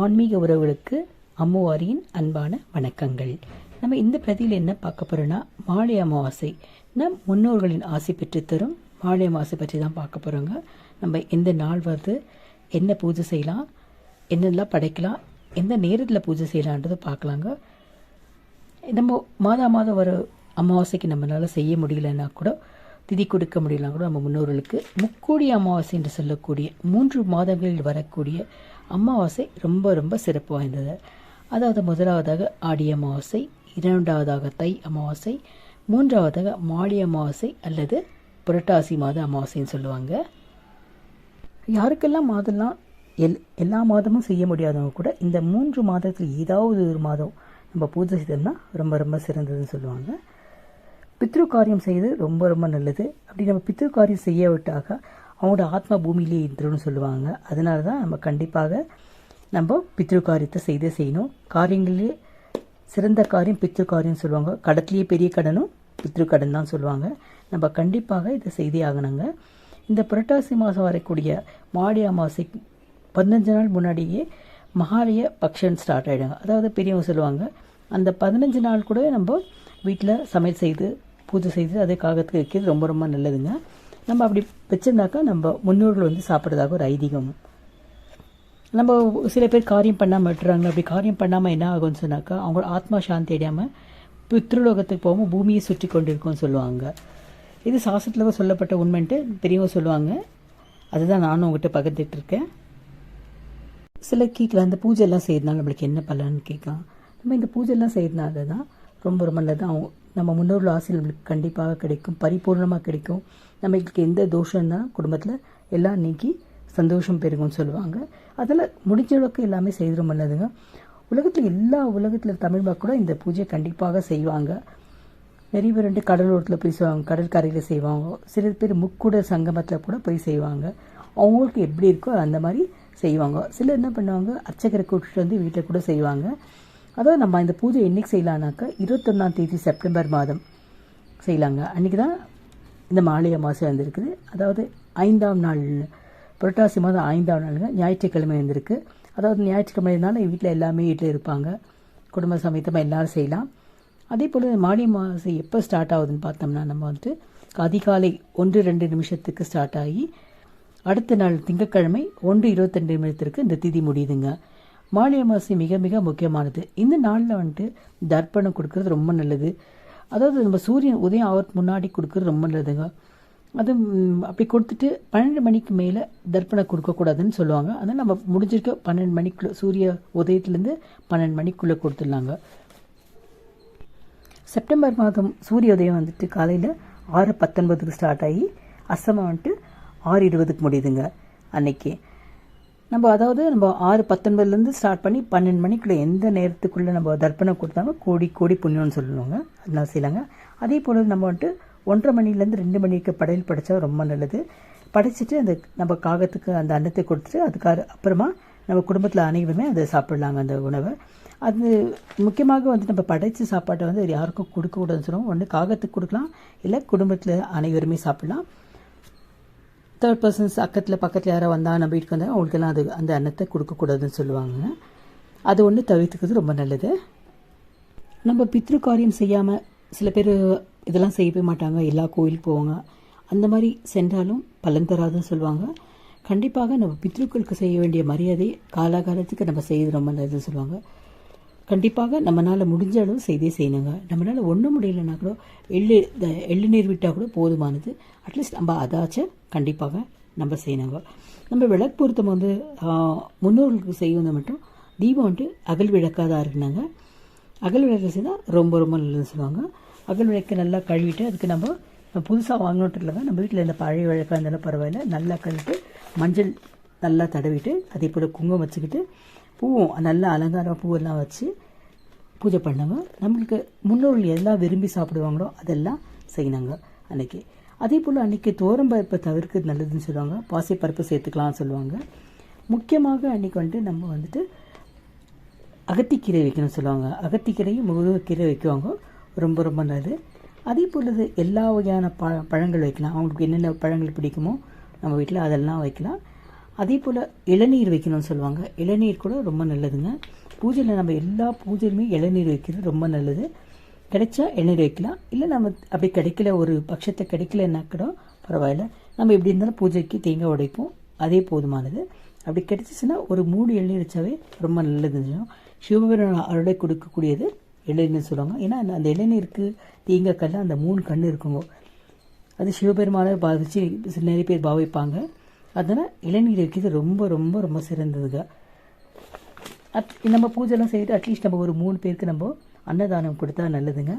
ஆன்மீக உறவுகளுக்கு அம்முவாரியின் அன்பான வணக்கங்கள். நம்ம இந்த பிரதியில் என்ன பார்க்க போகிறோன்னா மாலை அமாவாசை. நம் முன்னோர்களின் ஆசை பெற்றுத்தரும் மாலை அமாவாசை பற்றி தான் பார்க்க போகிறோங்க நம்ம எந்த நாள் வருது என்ன பூஜை செய்யலாம் என்னெல்லாம் படைக்கலாம் எந்த நேரத்தில் பூஜை செய்யலான்றதை பார்க்கலாங்க. நம்ம மாதா மாதம் வர அமாவாசைக்கு நம்மளால் செய்ய முடியலன்னா கூட திதி கொடுக்க முடியலன்னா கூட நம்ம முன்னோர்களுக்கு முக்கோடி அமாவாசை என்று சொல்லக்கூடிய மூன்று மாதங்களில் வரக்கூடிய அமாவாசை ரொம்ப ரொம்ப சிறப்பு வாய்ந்தது. அதாவது முதலாவதாக ஆடி அமாவாசை இரண்டாவதாக தை அமாவாசை மூன்றாவதாக மாடி அமாவாசை அல்லது புரட்டாசி மாத அமாவாசைன்னு சொல்லுவாங்க. யாருக்கெல்லாம் மாதம்லாம் எல் எல்லா மாதமும் செய்ய முடியாதவங்க கூட இந்த மூன்று மாதத்தில் ஏதாவது ஒரு மாதம் நம்ம பூஜை செய்தோம்னா ரொம்ப ரொம்ப சிறந்ததுன்னு சொல்லுவாங்க. பித்ரு காரியம் செய்வது ரொம்ப ரொம்ப நல்லது. அப்படி நம்ம பித்ரு காரியம் செய்ய விட்டாக அவங்களோட ஆத்மா பூமியிலே இருந்துருன்னு சொல்லுவாங்க. அதனால தான் நம்ம கண்டிப்பாக நம்ம பித்ரு காரியத்தை செய்தே செய்யணும். காரியங்களே சிறந்த காரியம் பித்ரு காரியம் சொல்லுவாங்க. கடத்துலேயே பெரிய கடனும் பித்ரு கடன் தான் சொல்லுவாங்க. நம்ம கண்டிப்பாக இதை செய்தே ஆகணுங்க. இந்த புரட்டாசி மாதம் வரக்கூடிய மாடி அமாவாசை பதினஞ்சு நாள் முன்னாடியே மகாலய பக்ஷன் ஸ்டார்ட் ஆகிடுங்க அதாவது பெரியவங்க சொல்லுவாங்க அந்த பதினஞ்சு நாள் கூட நம்ம வீட்டில் சமையல் செய்து பூஜை செய்து அதே காகத்துக்கு வைக்கிறது ரொம்ப ரொம்ப நல்லதுங்க. நம்ம அப்படி வச்சிருந்தாக்கா நம்ம முன்னோர்கள் வந்து சாப்பிட்றதாக ஒரு ஐதீகம். நம்ம சில பேர் காரியம் பண்ணாமல் விட்டுறாங்க. அப்படி காரியம் பண்ணாமல் என்ன ஆகும்னு சொன்னாக்கா அவங்க ஆத்மா சாந்தி அடையாமல் பித்ருலோகத்துக்கு போகாமல் பூமியை சுற்றி கொண்டு இருக்கும்னு சொல்லுவாங்க. இது சாஸ்திரத்தில் சொல்லப்பட்ட உண்மைன்ட்டு பெரியவங்க சொல்லுவாங்க. அதுதான் நானும் உங்கள்கிட்ட பகிர்ந்துட்டு இருக்கேன். சில கீட்டில் அந்த பூஜை எல்லாம் செய்யறதுனால நம்மளுக்கு என்ன பலன்னு கேட்கலாம். நம்ம இந்த பூஜைலாம் செய்யறதுனால தான் ரொம்ப ரொம்ப நல்லது. அவங்க நம்ம முன்னோர்கள் ஆசை நம்மளுக்கு கண்டிப்பாக கிடைக்கும் பரிபூர்ணமாக கிடைக்கும். நம்மளுக்கு எந்த தோஷம்னா குடும்பத்தில் எல்லாம் நீக்கி சந்தோஷம் பெருகும்னு சொல்லுவாங்க. அதில் முடிஞ்ச அளவுக்கு எல்லாமே செய்து நல்லதுங்க. உலகத்தில் எல்லா உலகத்தில் தமிழ் மக்கள் கூட இந்த பூஜையை கண்டிப்பாக செய்வாங்க. நிறைய பேர் வந்து கடலோரத்தில் போய் செய்வாங்க கடற்கரையில் செய்வாங்க. சில பேர் முக்குட சங்கமத்தில் கூட போய் செய்வாங்க. அவங்களுக்கு எப்படி இருக்கோ அந்த மாதிரி செய்வாங்க. சிலர் என்ன பண்ணுவாங்க அர்ச்சகரை கூட்டிகிட்டு வந்து வீட்டில் கூட செய்வாங்க. அதாவது நம்ம இந்த பூஜை என்னைக்கு செய்யலான்னாக்கா இருபத்தொன்னாம் தேதி செப்டம்பர் மாதம் செய்யலாங்க. அன்றைக்கி தான் இந்த மாலை அமாவாசை வந்திருக்குது. அதாவது ஐந்தாம் நாள் புரட்டாசி மாதம் ஐந்தாம் நாளுங்க. ஞாயிற்றுக்கிழமை வந்திருக்கு. அதாவது ஞாயிற்றுக்கிழமைனால வீட்டில் எல்லாமே வீட்டில் இருப்பாங்க. குடும்ப சமயத்தமாக எல்லோரும் செய்யலாம். அதே போல் மாலை மாதம் எப்போ ஸ்டார்ட் ஆகுதுன்னு பார்த்தோம்னா நம்ம வந்துட்டு அதிகாலை ஒன்று ரெண்டு நிமிஷத்துக்கு ஸ்டார்ட் ஆகி அடுத்த நாள் திங்கட்கிழமை ஒன்று இருபத்தெண்டு நிமிடத்திற்கு இந்த திதி முடியுதுங்க. மாலை அமாவாசை மிக மிக முக்கியமானது. இந்த நாளில் வந்துட்டு தர்ப்பணம் கொடுக்கறது ரொம்ப நல்லது. அதாவது நம்ம சூரியன் உதயம் ஆகிறதுக்கு முன்னாடி கொடுக்கறது ரொம்ப நல்லதுங்க. அது அப்படி கொடுத்துட்டு பன்னெண்டு மணிக்கு மேலே தர்ப்பணம் கொடுக்கக்கூடாதுன்னு சொல்லுவாங்க. அதனால் நம்ம முடிஞ்சிருக்க பன்னெண்டு மணிக்குள்ளே சூரிய உதயத்துலேருந்து பன்னெண்டு மணிக்குள்ளே கொடுத்துடலாங்க. செப்டம்பர் மாதம் சூரிய உதயம் வந்துட்டு காலையில் ஆறு பத்தொன்பதுக்கு ஸ்டார்ட் ஆகி அசமாக வந்துட்டு ஆறு இருபதுக்கு முடியுதுங்க. அன்னைக்கு. நம்ம அதாவது நம்ம ஆறு பத்தொன்பதுலேருந்து ஸ்டார்ட் பண்ணி பன்னெண்டு மணிக்குள்ளே எந்த நேரத்துக்குள்ளே நம்ம தர்ப்பணம் கொடுத்தாலும் கோடி கோடி புண்ணியம்னு சொல்லுவாங்க. அதனால செய்யலாங்க. அதே போல் நம்ம வந்துட்டு ஒன்றரை மணிலேருந்து ரெண்டு மணிக்கு படையல் படைச்சா ரொம்ப நல்லது. படைச்சிட்டு அந்த நம்ம காகத்துக்கு அந்த அன்னத்தை கொடுத்துட்டு அதுக்காக அப்புறமா நம்ம குடும்பத்தில் அனைவருமே அதை சாப்பிட்லாங்க அந்த உணவை. அது முக்கியமாக வந்து நம்ம படைத்த சாப்பாட்டை வந்து யாருக்கும் கொடுக்கக்கூடாதுன்னு சொல்லுவோம். ஒன்று காகத்துக்கு கொடுக்கலாம் இல்லை குடும்பத்தில் அனைவருமே சாப்பிட்லாம். தேர்ட் பர்சன்ஸ் அக்கத்தில் பக்கத்தில் யாராவது வந்தால் நம்ம வீட்டுக்கு வந்தால் அவங்களுக்கெல்லாம் அது அந்த அன்னத்தை கொடுக்கக்கூடாதுன்னு சொல்லுவாங்க. அது ஒன்று தவிர்த்துக்கிறது ரொம்ப நல்லது. நம்ம பித்ரு காரியம் செய்யாமல் சில பேர் இதெல்லாம் செய்யவே மாட்டாங்க. எல்லா கோயிலுக்கு போவாங்க. அந்த மாதிரி சென்றாலும் பலன் தராதுன்னு சொல்லுவாங்க. கண்டிப்பாக நம்ம பித்ருக்களுக்கு செய்ய வேண்டிய மரியாதை காலாகாலத்துக்கு நம்ம செய்யறது ரொம்ப நல்லதுன்னு சொல்லுவாங்க. கண்டிப்பாக நம்மளால் முடிஞ்ச அளவு செய்தே செய்யணுங்க. நம்மளால் ஒன்றும் முடியலன்னா கூட எள்ளு இந்த எள்ளு நீர் விட்டால் கூட போதுமானது. அட்லீஸ்ட் நம்ம அதாச்சும் கண்டிப்பாக நம்ம செய்யணுங்க. நம்ம விளக்கு பொருத்தம் வந்து முன்னோர்களுக்கு செய்வது மட்டும் தீபம் வந்துட்டு அகல் விளக்காதான் இருக்குனாங்க அகல் விளக்கு செய்தால் ரொம்ப ரொம்ப நல்லதுன்னு சொல்லுவாங்க. அகல் விளக்கு நல்லா கழுவிட்டு அதுக்கு நம்ம புதுசாக வாங்கினோட்டில் தான் நம்ம வீட்டில் இந்த பழைய விளக்காக இருந்தாலும் பரவாயில்ல. நல்லா கழுவிட்டு மஞ்சள் நல்லா தடவிட்டு அதே போல் குங்குமம் வச்சுக்கிட்டு பூவும் நல்ல அலங்காரம் பூவெல்லாம் வச்சு பூஜை பண்ணாங்க நம்மளுக்கு முன்னோர்கள் எல்லாம் விரும்பி சாப்பிடுவாங்களோ அதெல்லாம் செய்யணுங்க அன்னைக்கு. அதே போல் அன்றைக்கி தோரம்பருப்பை தவிர்க்கிறது நல்லதுன்னு சொல்லுவாங்க. பாசிப்பருப்பு சேர்த்துக்கலாம்னு சொல்லுவாங்க. முக்கியமாக அன்றைக்கி வந்துட்டு நம்ம வந்துட்டு அகத்திக்கீரை வைக்கணும்னு சொல்லுவாங்க. அகத்திக்கீரையும் கீரை வைக்குவாங்க. ரொம்ப ரொம்ப நல்லது. அதே போல் எல்லா வகையான ப பழங்கள் வைக்கலாம். அவங்களுக்கு என்னென்ன பழங்கள் பிடிக்குமோ நம்ம வீட்டில் அதெல்லாம் வைக்கலாம். அதே போல் இளநீர் வைக்கணும்னு சொல்லுவாங்க. இளநீர் கூட ரொம்ப நல்லதுங்க. பூஜையில் நம்ம எல்லா பூஜையிலுமே இளநீர் வைக்கிறது ரொம்ப நல்லது. கிடைச்சா இளநீர் வைக்கலாம். இல்லை நம்ம அப்படி கிடைக்கல ஒரு பட்சத்தை கிடைக்கலன்னா கூட பரவாயில்ல. நம்ம எப்படி இருந்தாலும் பூஜைக்கு தேங்காய் உடைப்போம். அதே போதுமானது. அப்படி கிடைச்சிச்சுன்னா ஒரு மூணு இளநீர் வச்சாவே ரொம்ப நல்லதுன்னு சிவபெருமான் அருளை கொடுக்கக்கூடியது இளநீர்னு சொல்லுவாங்க. ஏன்னா அந்த- அந்த இளநீருக்கு தேங்காய் கல்ல அந்த மூணு கண் இருக்குங்க. அது சிவபெருமானை பாதிச்சு நிறைய பேர் பாவிப்பாங்க. அதனால் இளநீர் வைக்கிறது ரொம்ப ரொம்ப ரொம்ப சிறந்ததுங்க. அட் நம்ம பூஜைலாம் செய்துட்டு அட்லீஸ்ட் நம்ம ஒரு மூணு பேருக்கு நம்ம அன்னதானம் கொடுத்தா நல்லதுங்க.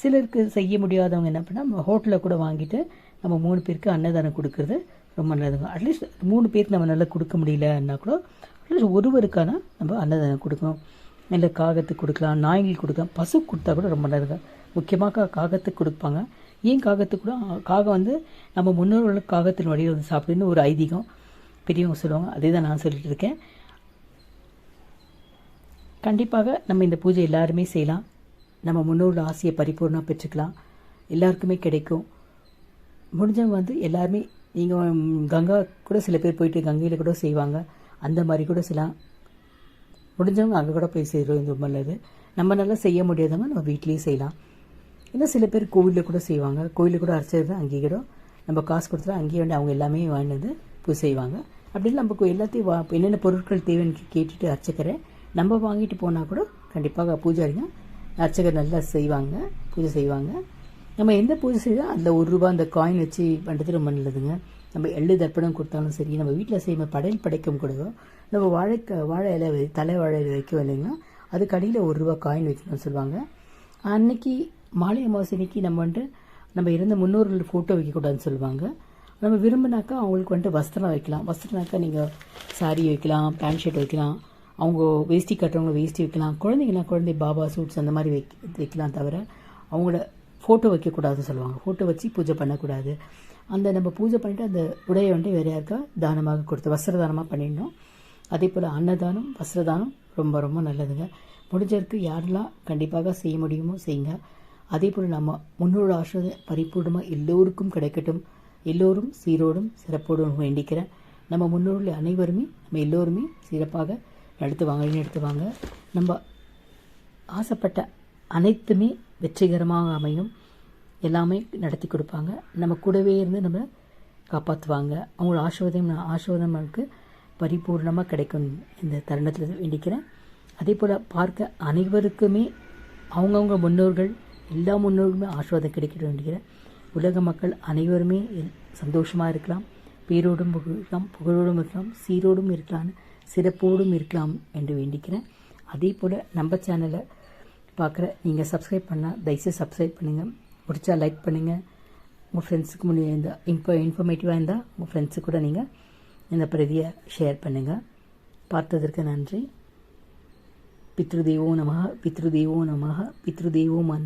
சிலருக்கு செய்ய முடியாதவங்க என்ன பண்ணால் நம்ம ஹோட்டலில் கூட வாங்கிட்டு நம்ம மூணு பேருக்கு அன்னதானம் கொடுக்கறது ரொம்ப நல்லதுங்க. அட்லீஸ்ட் மூணு பேருக்கு நம்ம நல்லா கொடுக்க முடியலன்னா கூட அட்லீஸ்ட் ஒருவருக்கான நம்ம அன்னதானம் கொடுக்கணும். இல்லை காகத்துக்கு கொடுக்கலாம் நாய்களுக்கு கொடுக்கலாம் பசு கொடுத்தா கூட ரொம்ப நல்லதுங்க. முக்கியமாக காகத்துக்கு கொடுப்பாங்க. ஏன் காகத்துக்கு கூட காகம் வந்து நம்ம முன்னோர்களுக்கு காகத்தின் வழியில் வந்து சாப்பிடுன்னு ஒரு ஐதீகம் பெரியவங்க சொல்லுவாங்க. அதே தான் நான் சொல்லிட்டு இருக்கேன். கண்டிப்பாக நம்ம இந்த பூஜை எல்லாருமே செய்யலாம். நம்ம முன்னோர்கள் ஆசையை பரிபூர்ணமாக பெற்றுக்கலாம். எல்லாருக்குமே கிடைக்கும். முடிஞ்சவங்க வந்து எல்லாருமே நீங்கள் கங்கா கூட சில பேர் போயிட்டு கங்கையில் கூட செய்வாங்க. அந்த மாதிரி கூட செய்யலாம். முடிஞ்சவங்க அங்கே கூட போய் செய்கிறோம் இது ரொம்ப நல்லது. நம்ம நல்லா செய்ய முடியாதவங்க நம்ம வீட்லேயே செய்யலாம். இன்னும் சில பேர் கோவிலில் கூட செய்வாங்க. கோவிலில் கூட அரைச்சது அங்கேயே கூட நம்ம காசு கொடுத்துட்டா அங்கேயே வந்து அவங்க எல்லாமே வாங்கிட்டு வந்து போய் செய்வாங்க. அப்படின்னு நமக்கு எல்லாத்தையும் வா என்னென்ன பொருட்கள் தேவைன்னு கேட்டுட்டு அர்ச்சகரை நம்ம வாங்கிட்டு போனால் கூட கண்டிப்பாக பூஜாரிங்க அர்ச்சகர் நல்லா செய்வாங்க. பூஜை செய்வாங்க. நம்ம எந்த பூஜை செய்தால் அதில் ஒரு ரூபா அந்த காயின் வச்சு பண்ணுறது ரொம்ப நல்லதுங்க. நம்ம எள்ளு தர்ப்பணம் கொடுத்தாலும் சரி நம்ம வீட்டில் செய்யும் படையல் படைக்கும் கூட நம்ம வாழைக்க வாழை இலை தலை வாழை இலை வைக்க இல்லைங்களா அதுக்கு அடியில் ஒரு ரூபா காயின் வைக்கணும்னு சொல்லுவாங்க. அன்னைக்கு மாலை அமாவாசைக்கு நம்ம வந்துட்டு நம்ம இருந்த முன்னோர்கள் ஃபோட்டோ வைக்கக்கூடாதுன்னு சொல்லுவாங்க. நம்ம விரும்பினாக்கா அவங்களுக்கு வந்துட்டு வஸ்திரம் வைக்கலாம். வஸ்திரம்னாக்கா நீங்கள் சாரீ வைக்கலாம் பேண்ட் ஷர்ட் வைக்கலாம். அவங்க வேஷ்டி கட்டுறவங்க வேஷ்டி வைக்கலாம். குழந்தைங்கனா குழந்தை பாபா சூட்ஸ் அந்த மாதிரி வைக்க வைக்கலாம் தவிர அவங்களோட ஃபோட்டோ வைக்கக்கூடாதுன்னு சொல்லுவாங்க. ஃபோட்டோ வச்சு பூஜை பண்ணக்கூடாது. அந்த நம்ம பூஜை பண்ணிட்டு அந்த உடையை வந்துட்டு வேறு யாருக்கா தானமாக கொடுத்து வஸ்திர தானமாக பண்ணிடணும். அதே போல் அன்னதானம் வஸ்திரதானம் ரொம்ப ரொம்ப நல்லதுங்க. முடிஞ்சவருக்கு யாரெல்லாம் கண்டிப்பாக செய்ய முடியுமோ செய்யுங்க. அதே போல் நம்ம முன்னோட ஆசிரியர் பரிபூர்ணமாக எல்லோருக்கும் கிடைக்கட்டும். எல்லோரும் சீரோடும் சிறப்போடும் வேண்டிக்கிறேன் நம்ம முன்னோர்கள் அனைவருமே நம்ம எல்லோருமே சிறப்பாக நடத்துவாங்க நடத்துவாங்க நம்ம ஆசைப்பட்ட அனைத்துமே வெற்றிகரமாக அமையும். எல்லாமே நடத்தி கொடுப்பாங்க. நம்ம கூடவே இருந்து நம்ம காப்பாற்றுவாங்க அவங்களோட ஆசிர்வாதம் ஆசிர்வாதம் நமக்கு பரிபூர்ணமாக கிடைக்கும் இந்த தருணத்தில் வேண்டிக்கிறேன் அதே போல் பார்க்க அனைவருக்குமே அவங்கவுங்க முன்னோர்கள் எல்லா முன்னோர்களுமே ஆசிர்வாதம் கிடைக்க வேண்டிக்கிறேன் உலக மக்கள் அனைவருமே சந்தோஷமாக இருக்கலாம். பேரோடும் இருக்கலாம் புகழோடும் இருக்கலாம் சீரோடும் இருக்கலாம் சிறப்போடும் இருக்கலாம் என்று வேண்டிக்கிறேன். அதே போல் நம்ம சேனலை பார்க்குற நீங்கள் சப்ஸ்கிரைப் பண்ணால் தயவுசெய்து சப்ஸ்கிரைப் பண்ணுங்கள் முடிச்சா லைக் பண்ணுங்கள் உங்கள் ஃப்ரெண்ட்ஸுக்கு முன்னே இந்த இன்ஃபோ இன்ஃபர்மேட்டிவாக இருந்தால் உங்கள் ஃப்ரெண்ட்ஸு கூட நீங்கள் இந்த பிரதியை ஷேர் பண்ணுங்கள் பார்த்ததற்கு நன்றி. பித்ருதேவோ நம பித்ருதேவோ நம பித்ருதேவோ நம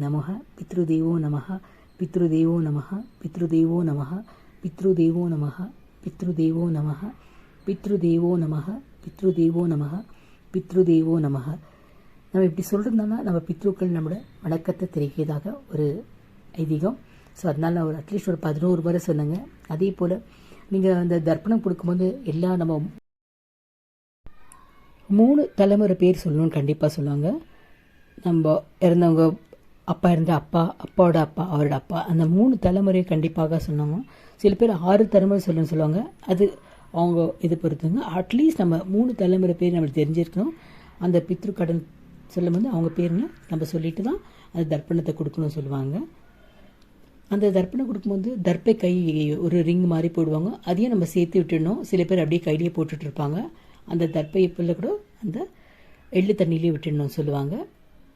பித்ருதேவோ நம பித்ருதேவோ நம பித்ருதேவோ நம பித்ருதேவோ நம பித்ருதேவோ நம பித்ருதேவோ நம பித்ருதேவோ நம பித்ருதேவோ நம நம்ம இப்படி சொல்கிறதுனால நம்ம பித்ருக்கள் நம்மளோட வணக்கத்தை தெரிவிக்கிறதாக ஒரு ஐதீகம் ஸோ அதனால் ஒரு அட்லீஸ்ட் ஒரு பதினோரு முறை சொன்னேங்க அதே போல் நீங்கள் அந்த தர்ப்பணம் கொடுக்கும்போது எல்லா நம்ம மூணு தலைமுறை பேர் சொல்லணும்னு கண்டிப்பாக சொல்லுவாங்க. நம்ம இறந்தவங்க அப்பா இருந்த அப்பா அப்பாவோட அப்பா அவரோட அப்பா அந்த மூணு தலைமுறையை கண்டிப்பாக சொன்னாங்க சில பேர் ஆறு தலைமுறை சொல்லணும்னு சொல்லுவாங்க. அது அவங்க இதை பொறுத்துங்க. அட்லீஸ்ட் நம்ம மூணு தலைமுறை பேர் நம்மளுக்கு தெரிஞ்சிருக்கணும். அந்த பித்ரு கடன் சொல்லும்போது அவங்க பேருன்னு நம்ம சொல்லிட்டு தான் அந்த தர்ப்பணத்தை கொடுக்கணும்னு சொல்லுவாங்க. அந்த தர்ப்பணம் கொடுக்கும்போது தர்ப்பை கை ஒரு ரிங் மாதிரி போடுவாங்க. அதையும் நம்ம சேர்த்து விட்டுடணும். சில பேர் அப்படியே கையிலேயே போட்டுட்ருப்பாங்க அந்த தர்ப்பையை புல்லை கூட அந்த எள்ளு தண்ணியிலே விட்டுடணும் சொல்லுவாங்க.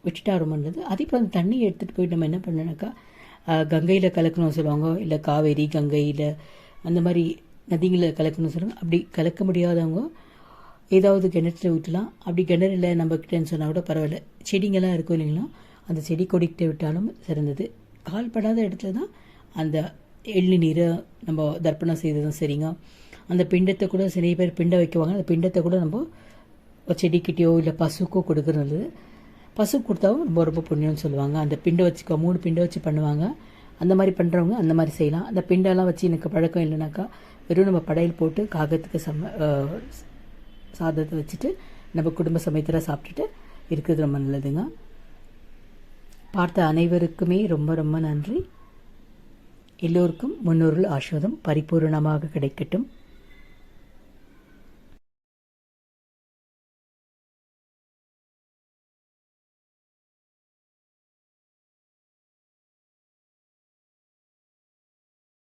விட்டுட்டா ரொம்ப நல்லது அதே போல் அந்த தண்ணியை எடுத்துகிட்டு போயிட்டு நம்ம என்ன பண்ணணும்னாக்கா கங்கையில் கலக்கணும்னு சொல்லுவாங்க. இல்லை காவேரி கங்கையில் அந்த மாதிரி நதிகளில் கலக்கணும்னு சொல்லுவாங்க. அப்படி கலக்க முடியாதவங்க ஏதாவது கிணற்றில் ஊற்றலாம். அப்படி கிணறு இல்லை நம்ம கிட்டேன்னு சொன்னால் கூட பரவாயில்ல. செடிங்கெல்லாம் இருக்கும் இல்லைங்களா? அந்த செடி கொடிக்கிட்ட விட்டாலும் சிறந்தது. கால்படாத இடத்துல தான் அந்த எள்ளு நீரை நம்ம தர்ப்பணம் செய்ததும் சரிங்க. அந்த பிண்டத்தை கூட நிறைய பேர் பிண்டை வைக்குவாங்க. அந்த பிண்டத்தை கூட நம்ம செடிக்கிட்டேயோ இல்லை பசுக்கோ கொடுக்குறது. பசு கொடுத்தாவும் ரொம்ப ரொம்ப புண்ணியம்னு சொல்லுவாங்க. அந்த பிண்டை வச்சுக்கோ மூணு பிண்டை வச்சு பண்ணுவாங்க. அந்த மாதிரி பண்ணுறவங்க அந்த மாதிரி செய்யலாம். அந்த பிண்டெல்லாம் வச்சு எனக்கு பழக்கம் இல்லைனாக்கா வெறும் நம்ம படையல் போட்டு காகத்துக்கு சம சாதத்தை வச்சுட்டு நம்ம குடும்ப சமயத்தில் சாப்பிட்டுட்டு இருக்கிறது ரொம்ப நல்லதுங்க. பார்த்த அனைவருக்குமே ரொம்ப ரொம்ப நன்றி. எல்லோருக்கும் முன்னொருள் ஆஸ்வாதம் பரிபூரணமாக கிடைக்கட்டும்.